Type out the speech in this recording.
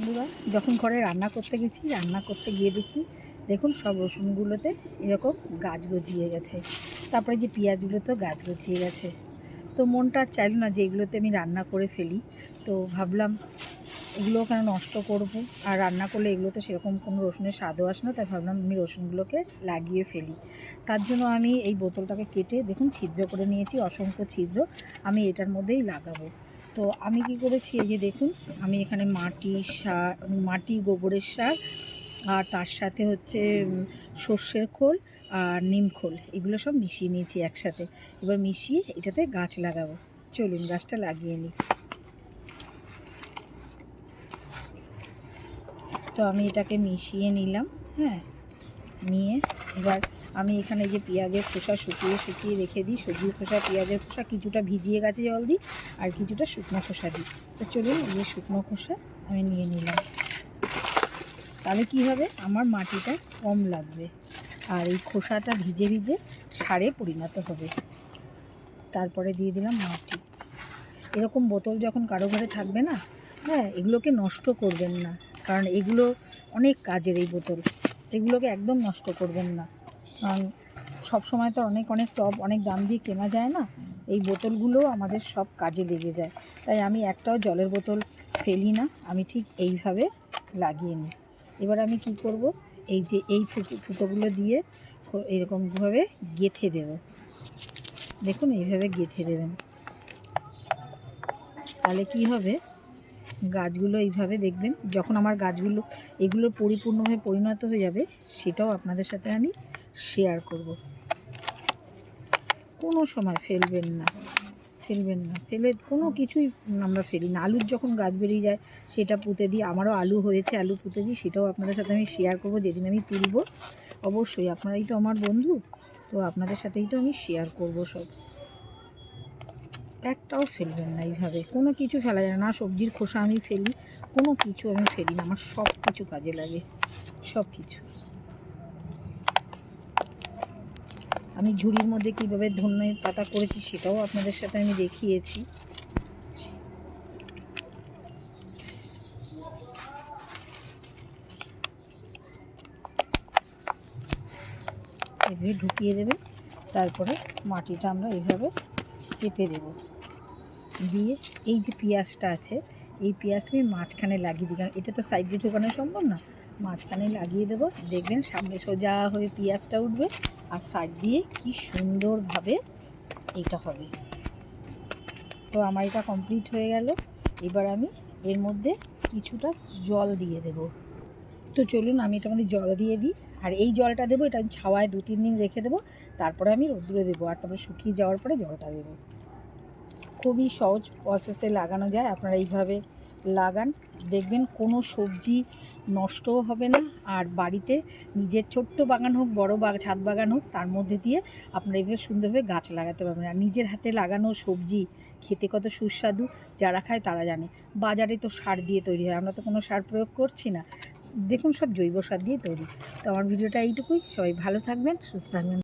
বন্ধুরা, যখন ঘরে রান্না করতে গেছি, রান্না করতে গিয়ে দেখি, দেখুন সব রসুনগুলোতে এরকম গাছ গজিয়ে গেছে। তারপরে যে পেঁয়াজগুলোতেও গাছ গজিয়ে গেছে। তো মনটা চাইলো না যে এগুলোতে আমি রান্না করে ফেলি। তো ভাবলাম এগুলো কেন নষ্ট করব? আর রান্না করলে এগুলো তো সেরকম কোনো রসুনের স্বাদও আসে না, তাই ভাবলাম আমি রসুনগুলোকে লাগিয়ে ফেলি। তার জন্য আমি এই বোতলটাকে কেটে, দেখুন ছিদ্র করে নিয়েছি, অসংখ্য ছিদ্র, আমি এটার মধ্যেই লাগাবো। তো আমি কি করেছি, এই যে দেখুন, আমি এখানে মাটি সার, মাটি, গোবরের সার, আর তার সাথে হচ্ছে সর্ষের খোল আর নিম খোল, এগুলো সব মিশিয়ে নিয়েছি একসাথে। এবার মিশিয়ে এটাতে গাছ লাগাবো। চলুন, গাছটা লাগিয়ে নিই। তো আমি এটাকে মিশিয়ে নিলাম হ্যাঁ নিয়ে এবার আমি এখানে যে পেঁয়াজের খোসা শুকিয়ে শুকিয়ে রেখে দিই, সবজির খোসা, পেঁয়াজের খোসা কিছুটা ভিজিয়ে গেছে জল দিই, আর কিছুটা শুকনো খোসা দিই। তো চলুন এই শুকনো খোসা আমি নিয়ে নিলাম। তাহলে কি হবে? আমার মাটিটা কম লাগবে আর এই খোসাটা ভিজে ভিজে সারে পরিণত হবে। তারপরে দিয়ে দিলাম মাটি। এরকম বোতল যখন কারও ঘরে থাকবে না হ্যাঁ এগুলোকে নষ্ট করবেন না। কারণ এগুলো অনেক কাজের এই বোতল। এগুলোকে একদম নষ্ট করবেন না। কারণ সবসময় তো অনেক অনেক টব, অনেক দাম দিয়ে কেনা যায় না। এই বোতলগুলো আমাদের সব কাজে লেগে যায়। তাই আমি একটাও জলের বোতল ফেলি না। আমি ঠিক এইভাবে লাগিয়ে নিই। এবার আমি কি করব? এই যে এই ফুটো, ফুটোগুলো দিয়ে এরকমভাবে গেঁথে দেব। দেখুন, এইভাবে গেঁথে দেবেন। তাহলে কি হবে? গাছগুলো এইভাবে দেখবেন। যখন আমার গাছগুলো, এগুলো পরিপূর্ণভাবে পরিণত হয়ে যাবে, সেটাও আপনাদের সাথে আমি শেয়ার করব। কোনো সময় ফেলবেন না ফেলবেন না। ফেলে কোনো কিছুই আমরা ফেলি না। আলুর যখন গাছ বেরিয়ে যায়, সেটা পুঁতে দিই। আমারও আলু হয়েছে, আলু পুঁতে দিই, সেটাও আপনাদের সাথে আমি শেয়ার করব। যেদিন আমি তুলব, অবশ্যই আপনারাই তো আমার বন্ধু, তো আপনাদের সাথেই তো আমি শেয়ার করব সব। একটাও ফেলবেন না এইভাবে। কোনো কিছু ফেলা যায় না সবজির খোসা আমি ফেলি, কোনো কিছু আমি ফেলি না। আমার সব কিছু কাজে লাগে। সব কিছু। আমি ঝুড়ির মধ্যে কীভাবে ধনের পাতা করেছি সেটাও আপনাদের সাথে আমি দেখিয়েছি। এভাবে ঢুকিয়ে দেবে, তারপরে মাটিটা আমরা এইভাবে চেপে দেব। দিয়ে এই যে পেঁয়াজটা আছে এই পেঁয়াজটা আমি মাঝখানে লাগিয়ে দিই, কারণ এটা তো সাইডে ঢোকানো সম্ভব না। মাঝখানে লাগিয়ে দেবো, দেখবেন সামনে সোজা হয়ে পেঁয়াজটা উঠবে, আর সাইড দিয়ে কি সুন্দরভাবে এটা হবে। তো আমার এটা কমপ্লিট হয়ে গেল। এবার আমি এর মধ্যে কিছুটা জল দিয়ে দেব। তো চলুন, আমি এটা মধ্যে জল দিয়ে দিই, আর এই জলটা দেবো, এটা আমি ছাওয়ায় দু তিন দিন রেখে দেবো, তারপরে আমি রোদ্দুরে দেবো, আর তারপরে শুকিয়ে যাওয়ার পরে জলটা দেবো। খুবই সহজ প্রসেসে লাগানো যায়। আপনারা এইভাবে লাগান। দেখবেন কোনো সবজি নষ্টও হবে না। আর বাড়িতে নিজের ছোট্ট বাগান হোক, বড় বাগ, ছাদ বাগান হোক, তার মধ্যে দিয়ে আপনারা এইভাবে সুন্দরভাবে গাছ লাগাতে পারবেন। আর নিজের হাতে লাগানো সবজি খেতে কত সুস্বাদু, যারা খায় তারা জানে। বাজারে তো সার দিয়ে তৈরি হয়। আমরা তো কোনো সার প্রয়োগ করছি না। দেখুন সব জৈব সার দিয়ে তৈরি। তো আমার ভিডিওটা এইটুকুই। সবাই ভালো থাকবেন, সুস্থ থাকবেন।